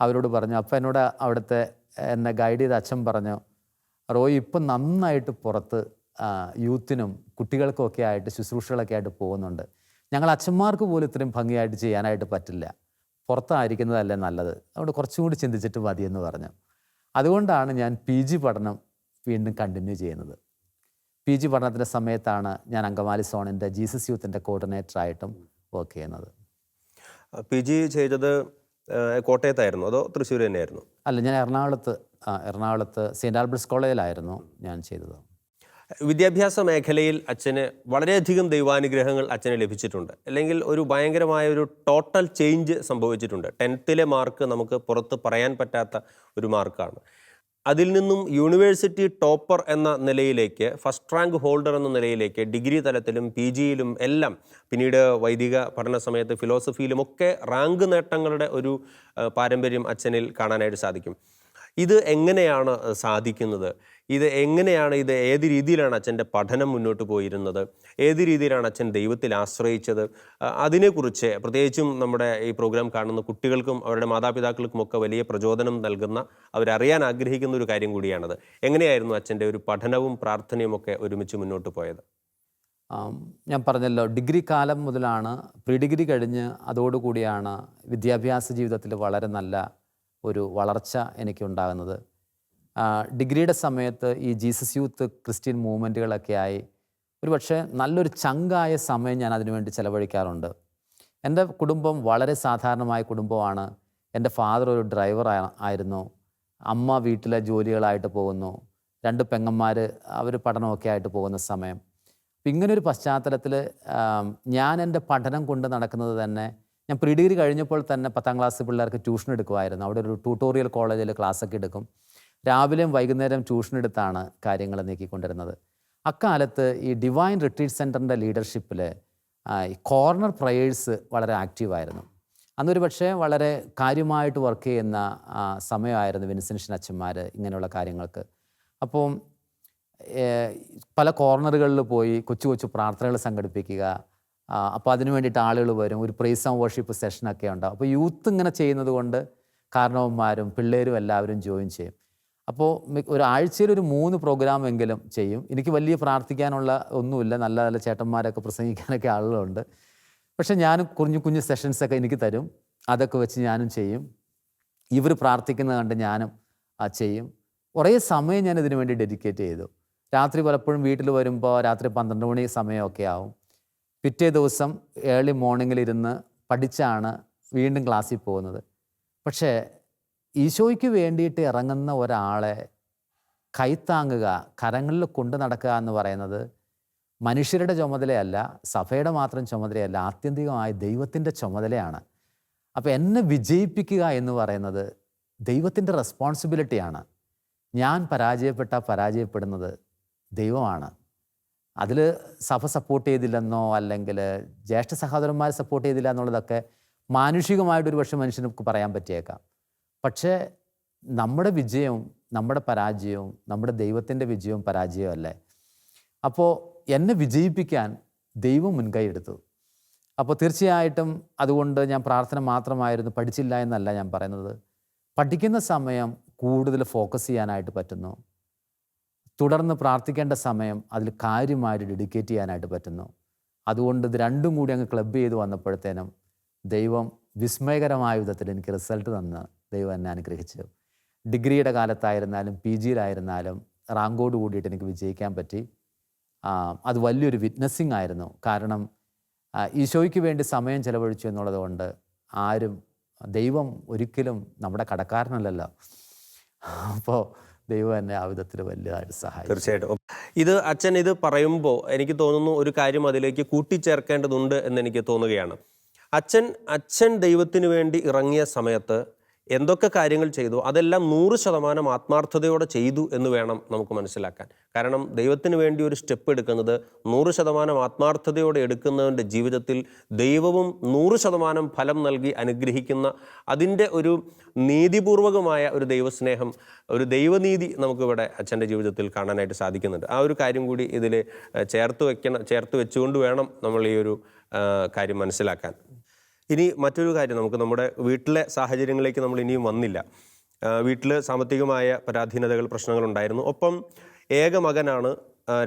അവരോട് പറഞ്ഞു അപ്പോൾ എന്നോട് അവിടുത്തെ എന്നെ ഗൈഡ് ചെയ്ത അച്ഛൻ പറഞ്ഞു റോയ് ഇപ്പം നന്നായിട്ട് പുറത്ത് യൂത്തിനും കുട്ടികൾക്കും ഒക്കെ ആയിട്ട് ശുശ്രൂഷകളൊക്കെ ആയിട്ട് പോകുന്നുണ്ട്. ഞങ്ങൾ അച്ഛന്മാർക്ക് പോലും ഇത്രയും ഭംഗിയായിട്ട് ചെയ്യാനായിട്ട് പറ്റില്ല. പുറത്തായിരിക്കുന്നതല്ലേ നല്ലത്. അതുകൊണ്ട് കുറച്ചും കൂടി ചിന്തിച്ചിട്ട് മതിയെന്ന് പറഞ്ഞു. അതുകൊണ്ടാണ് ഞാൻ പി ജി പഠനം വീണ്ടും കണ്ടിന്യൂ ചെയ്യുന്നത്. പി ജി പഠനത്തിന്റെ സമയത്താണ് ഞാൻ അങ്കമാലി സോണിന്റെ ജീസസ് യൂത്തിന്റെ കോർഡിനേറ്ററായിട്ടും വർക്ക് ചെയ്യുന്നത്. പി ജി ചെയ്തത് കോട്ടയത്തായിരുന്നു? അതോ തൃശ്ശൂർ തന്നെയായിരുന്നു? അല്ല ഞാൻ എറണാകുളത്ത് എറണാകുളത്ത് സെന്റ് ആൽബർട്ട്സ് കോളേജിലായിരുന്നു ഞാൻ ചെയ്തത്. വിദ്യാഭ്യാസ മേഖലയിൽ അച്ഛന് വളരെയധികം ദൈവാനുഗ്രഹങ്ങൾ അച്ഛന് ലഭിച്ചിട്ടുണ്ട്. അല്ലെങ്കിൽ ഒരു ഭയങ്കരമായ ഒരു ടോട്ടൽ ചേഞ്ച് സംഭവിച്ചിട്ടുണ്ട്. ടെൻത്തിലെ മാർക്ക് നമുക്ക് പുറത്ത് പറയാൻ പറ്റാത്ത ഒരു മാർക്കാണ് അതിൽ നിന്നും യൂണിവേഴ്സിറ്റി ടോപ്പർ എന്ന നിലയിലേക്ക് ഫസ്റ്റ് റാങ്ക് ഹോൾഡർ എന്ന നിലയിലേക്ക് ഡിഗ്രി തലത്തിലും പി ജിയിലും എല്ലാം പിന്നീട് വൈദിക പഠന സമയത്ത് ഫിലോസഫിയിലും ഒക്കെ റാങ്ക് നേട്ടങ്ങളുടെ ഒരു പാരമ്പര്യം അച്ഛനിൽ കാണാനായിട്ട് സാധിക്കും. ഇത് എങ്ങനെയാണ് സാധിക്കുന്നത്? ഇത് എങ്ങനെയാണ് ഇത് ഏത് രീതിയിലാണ് അച്ഛന്റെ പഠനം മുന്നോട്ട് പോയിരുന്നത്? ഏത് രീതിയിലാണ് അച്ഛൻ ദൈവത്തിൽ ആശ്രയിച്ചത്? അതിനെക്കുറിച്ച് പ്രത്യേകിച്ചും നമ്മുടെ ഈ പ്രോഗ്രാം കാണുന്ന കുട്ടികൾക്കും അവരുടെ മാതാപിതാക്കൾക്കും ഒക്കെ വലിയ പ്രചോദനം നൽകുന്ന അവരറിയാൻ ആഗ്രഹിക്കുന്ന ഒരു കാര്യം കൂടിയാണത്. എങ്ങനെയായിരുന്നു അച്ഛന്റെ ഒരു പഠനവും പ്രാർത്ഥനയും ഒക്കെ ഒരുമിച്ച് മുന്നോട്ട് പോയത്? ഞാൻ പറഞ്ഞല്ലോ ഡിഗ്രി കാലം മുതലാണ് പ്രീ ഡിഗ്രി കഴിഞ്ഞ് അതോടുകൂടിയാണ് വിദ്യാഭ്യാസ ജീവിതത്തിൽ വളരെ നല്ല ഒരു വളർച്ച എനിക്ക് ഉണ്ടാകുന്നത് ആ, ഡിഗ്രിയുടെ സമയത്ത് ഈ ജീസസ് യൂത്ത് ക്രിസ്ത്യൻ മൂവ്മെന്റുകളൊക്കെ ആയി ഒരു പക്ഷേ നല്ലൊരു ചങ്കായ സമയം ഞാൻ അതിനുവേണ്ടി ചിലവഴിക്കാറുണ്ട്. എന്റെ കുടുംബം വളരെ സാധാരണമായ കുടുംബമാണ്. എന്റെ ഫാദർ ഒരു ഡ്രൈവർ ആയിരുന്നു. അമ്മ വീട്ടിലെ ജോലികളായിട്ട് പോകുന്നു. രണ്ട് പെങ്ങന്മാർ അവർ പഠനമൊക്കെ ആയിട്ട് പോകുന്ന സമയം. അപ്പം ഇങ്ങനൊരു പശ്ചാത്തലത്തിൽ ഞാൻ എന്റെ പഠനം കൊണ്ട് നടക്കുന്നത് തന്നെ ഞാൻ പ്രീ ഡിഗ്രി കഴിഞ്ഞപ്പോൾ തന്നെ പത്താം ക്ലാസ് പിള്ളേർക്ക് ട്യൂഷൻ എടുക്കുമായിരുന്നു. അവിടെ ഒരു ട്യൂട്ടോറിയൽ കോളേജിൽ ക്ലാസ്സൊക്കെ എടുക്കും. രാവിലെയും വൈകുന്നേരം ട്യൂഷൻ എടുത്താണ് കാര്യങ്ങൾ നീക്കിക്കൊണ്ടിരുന്നത്. അക്കാലത്ത് ഈ ഡിവൈൻ റിട്രീറ്റ് സെന്ററിന്റെ ലീഡർഷിപ്പിൽ കോർണർ പ്രയേഴ്സ് വളരെ ആക്റ്റീവായിരുന്നു അന്നൊരു പക്ഷേ വളരെ കാര്യമായിട്ട് വർക്ക് ചെയ്യുന്ന സമയമായിരുന്നു വിൻസെൻഷൻ അച്ഛന്മാർ ഇങ്ങനെയുള്ള കാര്യങ്ങൾക്ക്. അപ്പം പല കോർണറുകളിൽ പോയി കൊച്ചു കൊച്ചു പ്രാർത്ഥനകൾ സംഘടിപ്പിക്കുക അപ്പോൾ അതിനു വേണ്ടിയിട്ട് ആളുകൾ വരും ഒരു പ്രൈസ് ആൻഡ് വർഷിപ്പ് സെഷനൊക്കെ ഉണ്ടാവും. അപ്പോൾ യൂത്ത് ഇങ്ങനെ ചെയ്യുന്നത് കൊണ്ട് കാരണവന്മാരും പിള്ളേരും എല്ലാവരും ജോയിൻ ചെയ്യും. അപ്പോൾ ഒരു ആഴ്ചയിൽ ഒരു മൂന്ന് പ്രോഗ്രാം എങ്കിലും ചെയ്യും. എനിക്ക് വലിയ പ്രാർത്ഥിക്കാനുള്ള ഒന്നുമില്ല. നല്ല നല്ല ചേട്ടന്മാരൊക്കെ പ്രസംഗിക്കാനൊക്കെ ആളുകളുണ്ട്. പക്ഷെ ഞാൻ കുഞ്ഞു കുഞ്ഞു സെഷൻസൊക്കെ എനിക്ക് തരും. അതൊക്കെ വെച്ച് ഞാനും ചെയ്യും. ഇവർ പ്രാർത്ഥിക്കുന്നത് കണ്ട് ഞാനും ആ ചെയ്യും. കുറേ സമയം ഞാൻ ഇതിനു വേണ്ടി ഡെഡിക്കേറ്റ് ചെയ്തു. രാത്രി പലപ്പോഴും വീട്ടിൽ വരുമ്പോൾ രാത്രി പന്ത്രണ്ട് മണി സമയമൊക്കെ ആവും. പിറ്റേ ദിവസം ഏർലി മോർണിംഗിൽ ഇരുന്ന് പഠിച്ചാണ് വീണ്ടും ക്ലാസ്സിൽ പോകുന്നത്. പക്ഷേ ഈശോയ്ക്ക് വേണ്ടിയിട്ട് ഇറങ്ങുന്ന ഒരാളെ കൈത്താങ്ങുക കരങ്ങളിൽ കൊണ്ടു നടക്കുക എന്ന് പറയുന്നത് മനുഷ്യരുടെ ചുമതലയല്ല സഭയുടെ മാത്രം ചുമതലയല്ല ആത്യന്തികമായ ദൈവത്തിന്റെ ചുമതലയാണ്. അപ്പോൾ എന്നെ വിജയിപ്പിക്കുക എന്ന് പറയുന്നത് ദൈവത്തിന്റെ റെസ്പോൺസിബിലിറ്റിയാണ്. ഞാൻ പരാജയപ്പെട്ട പരാജയപ്പെടുന്നത് ദൈവമാണ്. അതിൽ സഭ സപ്പോർട്ട് ചെയ്തില്ലെന്നോ അല്ലെങ്കിൽ ജ്യേഷ്ഠ സഹോദരന്മാർ സപ്പോർട്ട് ചെയ്തില്ല എന്നുള്ളതൊക്കെ മാനുഷികമായിട്ടൊരു പക്ഷേ മനുഷ്യനൊക്കെ പറയാൻ പറ്റിയേക്കാം. പക്ഷേ നമ്മുടെ വിജയവും നമ്മുടെ പരാജയവും നമ്മുടെ ദൈവത്തിന്റെ വിജയവും പരാജയവും അല്ലേ? അപ്പോൾ എന്നെ വിജയിപ്പിക്കാൻ ദൈവം മുൻകൈ എടുത്തു. അപ്പോൾ തീർച്ചയായിട്ടും അതുകൊണ്ട് ഞാൻ പ്രാർത്ഥന മാത്രമായിരുന്നു പഠിച്ചില്ല എന്നല്ല ഞാൻ പറയുന്നത്. പഠിക്കുന്ന സമയം കൂടുതൽ ഫോക്കസ് ചെയ്യാനായിട്ട് പറ്റുന്നു. തുടർന്ന് പ്രാർത്ഥിക്കേണ്ട സമയം അതിൽ കാര്യമായിട്ട് ഡെഡിക്കേറ്റ് ചെയ്യാനായിട്ട് പറ്റുന്നു. അതുകൊണ്ട് ഇത് രണ്ടും കൂടി അങ്ങ് ക്ലബ് ചെയ്ത് വന്നപ്പോഴത്തേനും ദൈവം വിസ്മയകരമായ വിധത്തിൽ എനിക്ക് റിസൾട്ട് തന്ന്. ദൈവം എന്നെ അനുഗ്രഹിച്ചു. ഡിഗ്രിയുടെ കാലത്തായിരുന്നാലും പി ജിയിലായിരുന്നാലും റാങ്കോട് കൂടിയിട്ട് എനിക്ക് വിജയിക്കാൻ പറ്റി. അത് വലിയൊരു വിറ്റ്നസ്സിങ് ആയിരുന്നു. കാരണം ഈശോയ്ക്ക് വേണ്ടി സമയം ചെലവഴിച്ചു എന്നുള്ളത് കൊണ്ട് ആരും ദൈവം ഒരിക്കലും നമ്മുടെ കടക്കാരനല്ലല്ലോ. അപ്പോൾ ദൈവം എന്നെ ആ വിധത്തിൽ വലുതായിട്ട് സഹായിച്ചു. തീർച്ചയായിട്ടും. ഇത് അച്ഛൻ ഇത് പറയുമ്പോൾ എനിക്ക് തോന്നുന്നു ഒരു കാര്യം അതിലേക്ക് കൂട്ടിച്ചേർക്കേണ്ടതുണ്ട് എന്ന് എനിക്ക് തോന്നുകയാണ്. അച്ഛൻ അച്ഛൻ ദൈവത്തിന് വേണ്ടി ഇറങ്ങിയ സമയത്ത് എന്തൊക്കെ കാര്യങ്ങൾ ചെയ്തു അതെല്ലാം നൂറ് ശതമാനം ആത്മാർത്ഥതയോടെ ചെയ്തു എന്ന് വേണം നമുക്ക് മനസ്സിലാക്കാൻ. കാരണം ദൈവത്തിന് വേണ്ടി ഒരു സ്റ്റെപ്പ് എടുക്കുന്നത് നൂറ് ശതമാനം ആത്മാർത്ഥതയോടെ എടുക്കുന്നവന്റെ ജീവിതത്തിൽ ദൈവവും നൂറ് ശതമാനം ഫലം നൽകി അനുഗ്രഹിക്കുന്ന അതിന്റെ ഒരു നീതിപൂർവകമായ ഒരു ദൈവസ്നേഹം ഒരു ദൈവനീതി നമുക്കിവിടെ അച്ഛന്റെ ജീവിതത്തിൽ കാണാനായിട്ട് സാധിക്കുന്നുണ്ട്. ആ ഒരു കാര്യം കൂടി ഇതിൽ ചേർത്ത് വയ്ക്കണം ചേർത്ത് വെച്ചുകൊണ്ട് വേണം നമ്മൾ ഈ ഒരു കാര്യം മനസ്സിലാക്കാൻ. ഇനി മറ്റൊരു കാര്യം നമുക്ക് നമ്മുടെ വീട്ടിലെ സാഹചര്യങ്ങളിലേക്ക് നമ്മൾ ഇനിയും വന്നില്ല. വീട്ടിൽ സാമ്പത്തികമായ പരാധീനതകൾ പ്രശ്നങ്ങളുണ്ടായിരുന്നു ഒപ്പം ഏക മകനാണ്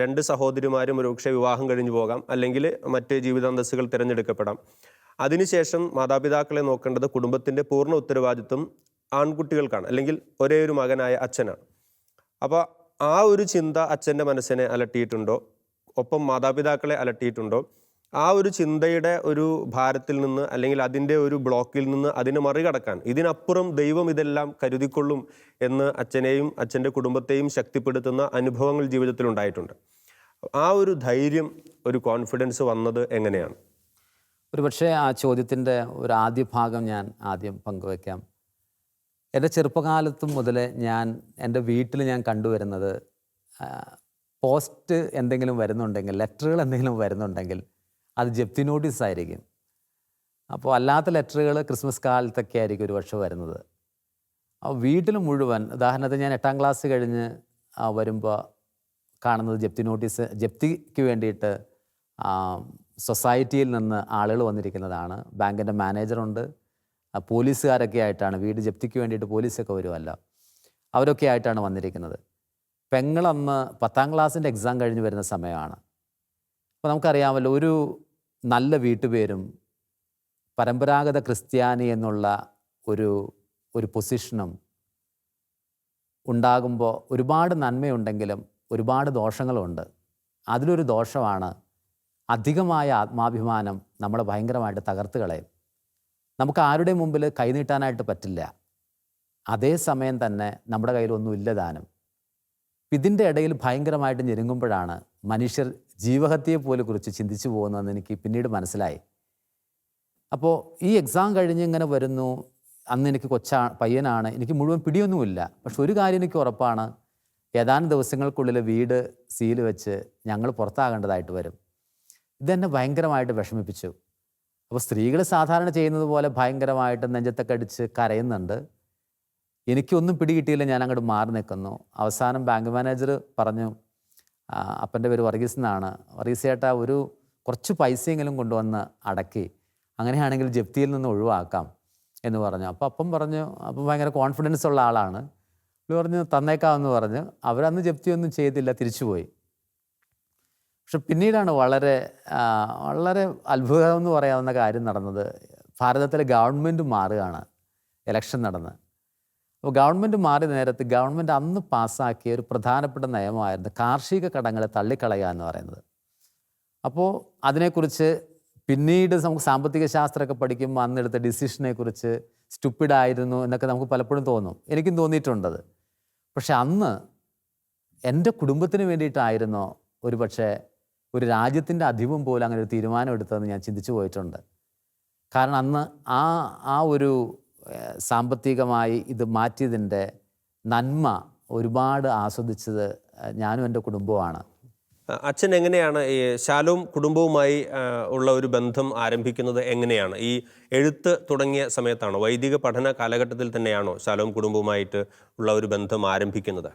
രണ്ട് സഹോദരിമാരും ഒരുപക്ഷെ വിവാഹം കഴിഞ്ഞു പോകാം അല്ലെങ്കിൽ മറ്റ് ജീവിതാന്തസ്സുകൾ തിരഞ്ഞെടുക്കപ്പെടാം. അതിനുശേഷം മാതാപിതാക്കളെ നോക്കേണ്ടത് കുടുംബത്തിന്റെ പൂർണ ഉത്തരവാദിത്വം ആൺകുട്ടികൾക്കാണ് അല്ലെങ്കിൽ ഒരേ ഒരു മകനായ അച്ഛനാണ്. അപ്പോൾ ആ ഒരു ചിന്ത അച്ഛന്റെ മനസ്സിനെ അലട്ടിയിട്ടുണ്ടോ? ഒപ്പം മാതാപിതാക്കളെ അലട്ടിയിട്ടുണ്ടോ? ആ ഒരു ചിന്തയുടെ ഒരു ഭാരത്തിൽ നിന്ന് അല്ലെങ്കിൽ അതിന്റെ ഒരു ബ്ലോക്കിൽ നിന്ന് അതിനെ മറികടക്കാൻ ഇതിനപ്പുറം ദൈവം ഇതെല്ലാം കരുതിക്കൊള്ളും എന്ന് അച്ഛനെയും അച്ഛന്റെ കുടുംബത്തെയും ശക്തിപ്പെടുത്തുന്ന അനുഭവങ്ങൾ ജീവിതത്തിൽ ഉണ്ടായിട്ടുണ്ട്. ആ ഒരു ധൈര്യം ഒരു കോൺഫിഡൻസ് വന്നത് എങ്ങനെയാണ്? ഒരു പക്ഷേ ആ ചോദ്യത്തിന്റെ ഒരു ആദ്യ ഭാഗം ഞാൻ ആദ്യം പങ്കുവയ്ക്കാം. എന്റെ ചെറുപ്പകാലത്തും മുതൽ ഞാൻ എന്റെ വീട്ടിൽ ഞാൻ കണ്ടുവരുന്നത് പോസ്റ്റ് എന്തെങ്കിലും വരുന്നുണ്ടെങ്കിൽ ലെറ്ററുകൾ എന്തെങ്കിലും വരുന്നുണ്ടെങ്കിൽ അത് ജപ്തി നോട്ടീസ് ആയിരിക്കും. അപ്പോൾ അല്ലാത്ത ലെറ്ററുകൾ ക്രിസ്മസ് കാലത്തൊക്കെ ആയിരിക്കും ഒരു പക്ഷേ വരുന്നത്. അപ്പോൾ വീട്ടിൽ മുഴുവൻ ഉദാഹരണത്തിന് ഞാൻ എട്ടാം ക്ലാസ് കഴിഞ്ഞ് വരുമ്പോൾ കാണുന്നത് ജപ്തി നോട്ടീസ് ജപ്തിക്ക് വേണ്ടിയിട്ട് സൊസൈറ്റിയിൽ നിന്ന് ആളുകൾ വന്നിരിക്കുന്നതാണ്. ബാങ്കിന്റെ മാനേജറുണ്ട്. പോലീസുകാരൊക്കെ ആയിട്ടാണ് വീട് ജപ്തിക്ക് വേണ്ടിയിട്ട് പോലീസൊക്കെ വരുമല്ലോ. അവരൊക്കെ ആയിട്ടാണ് വന്നിരിക്കുന്നത്. പെങ്ങളന്ന് പത്താം ക്ലാസ്സിന്റെ എക്സാം കഴിഞ്ഞ് വരുന്ന സമയമാണ്. അപ്പോൾ നമുക്കറിയാമല്ലോ ഒരു നല്ല വീട്ടുപേരും പരമ്പരാഗത ക്രിസ്ത്യാനി എന്നുള്ള ഒരു ഒരു പൊസിഷനും ഉണ്ടാകുമ്പോൾ ഒരുപാട് നന്മയുണ്ടെങ്കിലും ഒരുപാട് ദോഷങ്ങളുമുണ്ട്. അതിലൊരു ദോഷമാണ് അധികമായ ആത്മാഭിമാനം നമ്മളെ ഭയങ്കരമായിട്ട് തകർത്ത് കളയും. നമുക്ക് ആരുടെ മുമ്പിൽ കൈനീട്ടാനായിട്ട് പറ്റില്ല. അതേസമയം തന്നെ നമ്മുടെ കയ്യിലൊന്നും ഇല്ല ഇതിന്റെ ഇടയിൽ ഭയങ്കരമായിട്ട് ഞെരുങ്ങുമ്പോഴാണ് മനുഷ്യർ ജീവഹത്യയെ പോലെ കുറിച്ച് ചിന്തിച്ചു പോകുന്നതെന്ന് എനിക്ക് പിന്നീട് മനസ്സിലായി. അപ്പോൾ ഈ എക്സാം കഴിഞ്ഞ് ഇങ്ങനെ വരുന്നു. അന്ന് എനിക്ക് കൊച്ചാ പയ്യനാണ്. എനിക്ക് മുഴുവൻ പിടിയൊന്നുമില്ല. പക്ഷെ ഒരു കാര്യം എനിക്ക് ഉറപ്പാണ്. ഏതാനും ദിവസങ്ങൾക്കുള്ളിൽ വീട് സീൽ വെച്ച് ഞങ്ങൾ പുറത്താകേണ്ടതായിട്ട് വരും. ഇതെന്നെ ഭയങ്കരമായിട്ട് വിഷമിപ്പിച്ചു. അപ്പോൾ സ്ത്രീകൾ സാധാരണ ചെയ്യുന്നത് പോലെ ഭയങ്കരമായിട്ട് നെഞ്ചത്തൊക്കെ അടിച്ച് കരയുന്നുണ്ട്. എനിക്കൊന്നും പിടികിട്ടിയില്ല ഞാൻ അങ്ങോട്ട് മാറി നിൽക്കുന്നു. അവസാനം ബാങ്ക് മാനേജർ പറഞ്ഞു "ആ, അപ്പന്റെ പേര് വർഗീസ് എന്നാണ്. വർഗീസ് ചേട്ടാ ഒരു കുറച്ച് പൈസയെങ്കിലും കൊണ്ടുവന്ന് അടക്കി അങ്ങനെയാണെങ്കിൽ ജപ്തിയിൽ നിന്ന് ഒഴിവാക്കാം എന്ന് പറഞ്ഞു. അപ്പോൾ അപ്പം പറഞ്ഞു അപ്പം ഭയങ്കര കോൺഫിഡൻസ് ഉള്ള ആളാണ്. പുള്ളി പറഞ്ഞു തന്നേക്കാമെന്ന് പറഞ്ഞ്. അവരന്ന് ജപ്തിയൊന്നും ചെയ്തില്ല തിരിച്ചുപോയി. പക്ഷെ പിന്നീടാണ് വളരെ വളരെ അത്ഭുതം എന്ന് പറയാവുന്ന കാര്യം നടന്നത്. ഭാരതത്തിലെ ഗവൺമെന്റ് മാറുകയാണ്. ഇലക്ഷൻ നടന്ന്. അപ്പോൾ ഗവൺമെന്റ് മാറിയ നേരത്ത് ഗവൺമെന്റ് അന്ന് പാസ്സാക്കിയ ഒരു പ്രധാനപ്പെട്ട നയമായിരുന്നു കാർഷിക കടങ്ങളെ തള്ളിക്കളയുക എന്ന് പറയുന്നത്. അപ്പോൾ അതിനെക്കുറിച്ച് പിന്നീട് നമുക്ക് സാമ്പത്തിക ശാസ്ത്രമൊക്കെ പഠിക്കുമ്പോൾ അന്നെടുത്ത ഡിസിഷനെ കുറിച്ച് സ്റ്റുപ്പിഡായിരുന്നു എന്നൊക്കെ നമുക്ക് പലപ്പോഴും തോന്നും. എനിക്കും തോന്നിയിട്ടുണ്ടത്. പക്ഷെ അന്ന് എന്റെ കുടുംബത്തിന് വേണ്ടിയിട്ടായിരുന്നോ ഒരു പക്ഷേ ഒരു രാജ്യത്തിന്റെ അധിപം പോലും അങ്ങനെ ഒരു തീരുമാനം എടുത്തതെന്ന് ഞാൻ ചിന്തിച്ചു പോയിട്ടുണ്ട്. കാരണം അന്ന് ആ ആ ഒരു സാമ്പത്തികമായി ഇത് മാറ്റിയതിന്റെ നന്മ ഒരുപാട് ആസ്വദിച്ചത് ഞാനും എന്റെ കുടുംബവുമാണ്. അച്ഛൻ എങ്ങനെയാണ് ഈ ശാലവും കുടുംബവുമായി ഉള്ള ഒരു ബന്ധം ആരംഭിക്കുന്നത് എങ്ങനെയാണ്? ഈ എഴുത്ത് തുടങ്ങിയ സമയത്താണോ? വൈദിക പഠന കാലഘട്ടത്തിൽ തന്നെയാണോ ശാലവും കുടുംബവുമായിട്ട് ഉള്ള ഒരു ബന്ധം ആരംഭിക്കുന്നത്?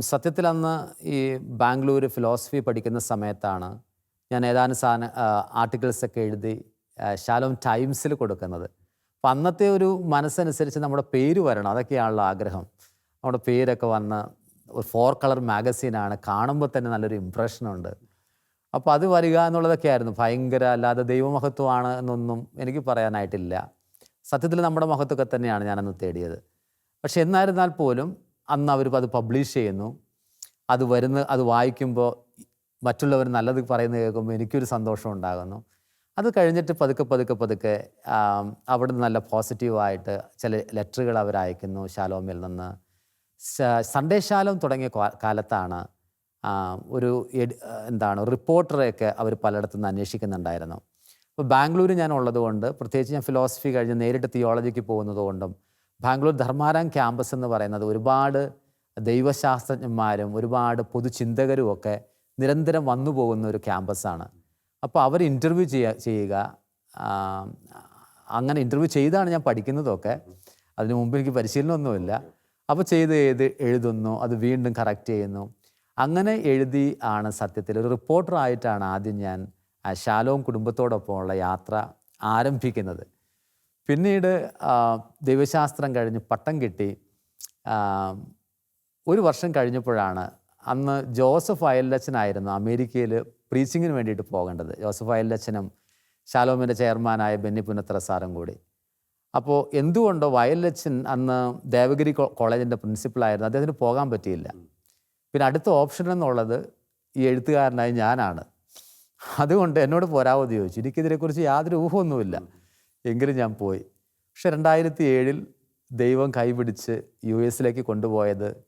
സത്യത്തിൽ അന്ന് ഈ ബാംഗ്ലൂർ ഫിലോസഫി പഠിക്കുന്ന സമയത്താണ് ഞാൻ ഏതാനും സാധന ആർട്ടിക്കിൾസ് ഒക്കെ എഴുതി ശാലോം ടൈംസിൽ കൊടുക്കുന്നത്. അപ്പം അന്നത്തെ ഒരു മനസ്സനുസരിച്ച് നമ്മുടെ പേര് വരണം. അതൊക്കെയാണല്ലോ ആഗ്രഹം. നമ്മുടെ പേരൊക്കെ വന്ന് ഒരു ഫോർ കളർ മാഗസീനാണ് കാണുമ്പോൾ തന്നെ നല്ലൊരു ഇമ്പ്രഷനുണ്ട് അപ്പോൾ അത് വരിക എന്നുള്ളതൊക്കെ ആയിരുന്നു. ഭയങ്കര അല്ലാതെ ദൈവമഹത്വമാണ് എന്നൊന്നും എനിക്ക് പറയാനായിട്ടില്ല. സത്യത്തിൽ നമ്മുടെ മഹത്വമൊക്കെ തന്നെയാണ് ഞാനന്ന് തേടിയത്. പക്ഷെ എന്നായിരുന്നാൽ പോലും അന്ന് അവർ അത് പബ്ലിഷ് ചെയ്യുന്നു. അത് വരുന്ന അത് വായിക്കുമ്പോൾ മറ്റുള്ളവർ നല്ലത് പറയുന്നത് കേൾക്കുമ്പോൾ എനിക്കൊരു സന്തോഷം ഉണ്ടാകുന്നു. അത് കഴിഞ്ഞിട്ട് പതുക്കെ പതുക്കെ പതുക്കെ അവിടെ നല്ല പോസിറ്റീവായിട്ട് ചില ലെറ്ററുകൾ അവർ അയക്കുന്നു ശാലോമിൽ നിന്ന്. സൺഡേ ശാലോം തുടങ്ങിയ കാലത്താണ് ഒരു എന്താണ് റിപ്പോർട്ടറെയൊക്കെ അവർ പലയിടത്തു നിന്ന് അന്വേഷിക്കുന്നുണ്ടായിരുന്നു. അപ്പോൾ ബാംഗ്ലൂർ ഞാൻ ഉള്ളതുകൊണ്ട് പ്രത്യേകിച്ച് ഞാൻ ഫിലോസഫി കഴിഞ്ഞ് നേരിട്ട് തിയോളജിക്ക് പോകുന്നതുകൊണ്ടും ബാംഗ്ലൂർ ധർമാരാം ക്യാമ്പസ് എന്ന് പറയുന്നത് ഒരുപാട് ദൈവശാസ്ത്രജ്ഞന്മാരും ഒരുപാട് പൊതുചിന്തകരും ഒക്കെ നിരന്തരം വന്നു പോകുന്ന ഒരു ക്യാമ്പസാണ് അപ്പോൾ അവർ ഇന്റർവ്യൂ ചെയ്യുക. ചെയ്യുക അങ്ങനെ ഇന്റർവ്യൂ ചെയ്താണ് ഞാൻ പഠിക്കുന്നതൊക്കെ. അതിന് മുമ്പ് എനിക്ക് പരിശീലനമൊന്നുമില്ല. അപ്പോൾ ചെയ്ത് ചെയ്ത് എഴുതുന്നു. അത് വീണ്ടും കറക്റ്റ് ചെയ്യുന്നു. അങ്ങനെ എഴുതി ആണ് സത്യത്തിൽ. ഒരു റിപ്പോർട്ടറായിട്ടാണ് ആദ്യം ഞാൻ ശാലോം കുടുംബത്തോടൊപ്പമുള്ള യാത്ര ആരംഭിക്കുന്നത്. പിന്നീട് ദൈവശാസ്ത്രം കഴിഞ്ഞ് പട്ടം കിട്ടി ഒരു വർഷം കഴിഞ്ഞപ്പോഴാണ് അന്ന് ജോസഫ് അയലച്ചനായിരുന്നു അമേരിക്കയിൽ പ്രീച്ചിങ്ങിന് വേണ്ടിയിട്ട് പോകേണ്ടത്. ജോസഫ് അയലച്ചനും ശാലോമിന്റെ ചെയർമാനായ ബെന്നി പുനത്ര സാറും കൂടി. അപ്പോൾ എന്തുകൊണ്ടോ വയലച്ചൻ അന്ന് ദേവഗിരി കോളേജിന്റെ പ്രിൻസിപ്പളായിരുന്നു. അദ്ദേഹത്തിന് പോകാൻ പറ്റിയില്ല. പിന്നെ അടുത്ത ഓപ്ഷൻ എന്നുള്ളത് ഈ എഴുത്തുകാരനായി ഞാനാണ്. അതുകൊണ്ട് എന്നോട് പോരാവോ ചോദിച്ചു. എനിക്കിതിനെക്കുറിച്ച് യാതൊരു ഊഹമൊന്നുമില്ല. എങ്കിലും ഞാൻ പോയി. പക്ഷെ രണ്ടായിരത്തി ഏഴിൽ ദൈവം കൈപിടിച്ച് യു എസിലേക്ക് കൊണ്ടുപോയത്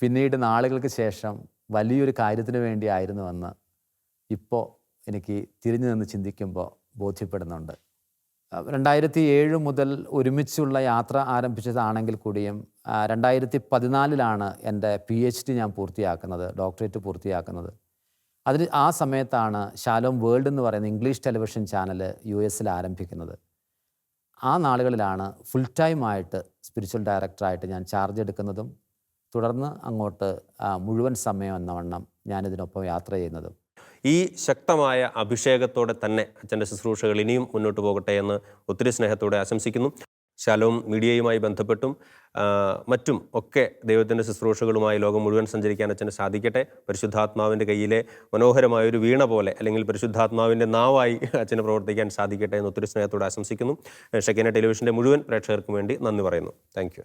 പിന്നീട് നാളുകൾക്ക് ശേഷം വലിയൊരു കാര്യത്തിന് വേണ്ടിയായിരുന്നുവെന്ന് ഇപ്പോൾ എനിക്ക് തിരിഞ്ഞു നിന്ന് ചിന്തിക്കുമ്പോൾ ബോധ്യപ്പെടുന്നുണ്ട്. രണ്ടായിരത്തി ഏഴ് മുതൽ ഒരുമിച്ചുള്ള യാത്ര ആരംഭിച്ചതാണെങ്കിൽ കൂടിയും രണ്ടായിരത്തി പതിനാലിലാണ് എന്റെ പി എച്ച് ഡി ഞാൻ പൂർത്തിയാക്കുന്നത് ഡോക്ടറേറ്റ് പൂർത്തിയാക്കുന്നത്. അതിന് ആ സമയത്താണ് ശാലോം വേൾഡ് എന്ന് പറയുന്ന ഇംഗ്ലീഷ് ടെലിവിഷൻ ചാനൽ യു എസിൽ ആരംഭിക്കുന്നത്. ആ നാളുകളിലാണ് ഫുൾ ടൈം ആയിട്ട് സ്പിരിച്വൽ ഡയറക്ടറായിട്ട് ഞാൻ ചാർജ് എടുക്കുന്നതും തുടർന്ന് അങ്ങോട്ട് മുഴുവൻ സമയം എന്ന വണ്ണം ഞാനിതിനൊപ്പം യാത്ര ചെയ്യുന്നതും. ഈ ശക്തമായ അഭിഷേകത്തോടെ തന്നെ അച്ഛന്റെ ശുശ്രൂഷകൾ ഇനിയും മുന്നോട്ട് പോകട്ടെ എന്ന് ഒത്തിരി സ്നേഹത്തോടെ ആശംസിക്കുന്നു. ശാലോം മീഡിയയുമായി ബന്ധപ്പെട്ടും മറ്റും ഒക്കെ ദൈവത്തിന്റെ ശുശ്രൂഷകളുമായി ലോകം മുഴുവൻ സഞ്ചരിക്കാൻ അച്ഛന് സാധിക്കട്ടെ. പരിശുദ്ധാത്മാവിന്റെ കയ്യിലെ മനോഹരമായ ഒരു വീണ പോലെ അല്ലെങ്കിൽ പരിശുദ്ധാത്മാവിന്റെ നാവായി അച്ഛന് പ്രവർത്തിക്കാൻ സാധിക്കട്ടെ എന്ന് ഒത്തിരി സ്നേഹത്തോടെ ആശംസിക്കുന്നു. ഷെക്കേന ടെലിവിഷന്റെ മുഴുവൻ പ്രേക്ഷകർക്കും വേണ്ടി നന്ദി പറയുന്നു. Thank you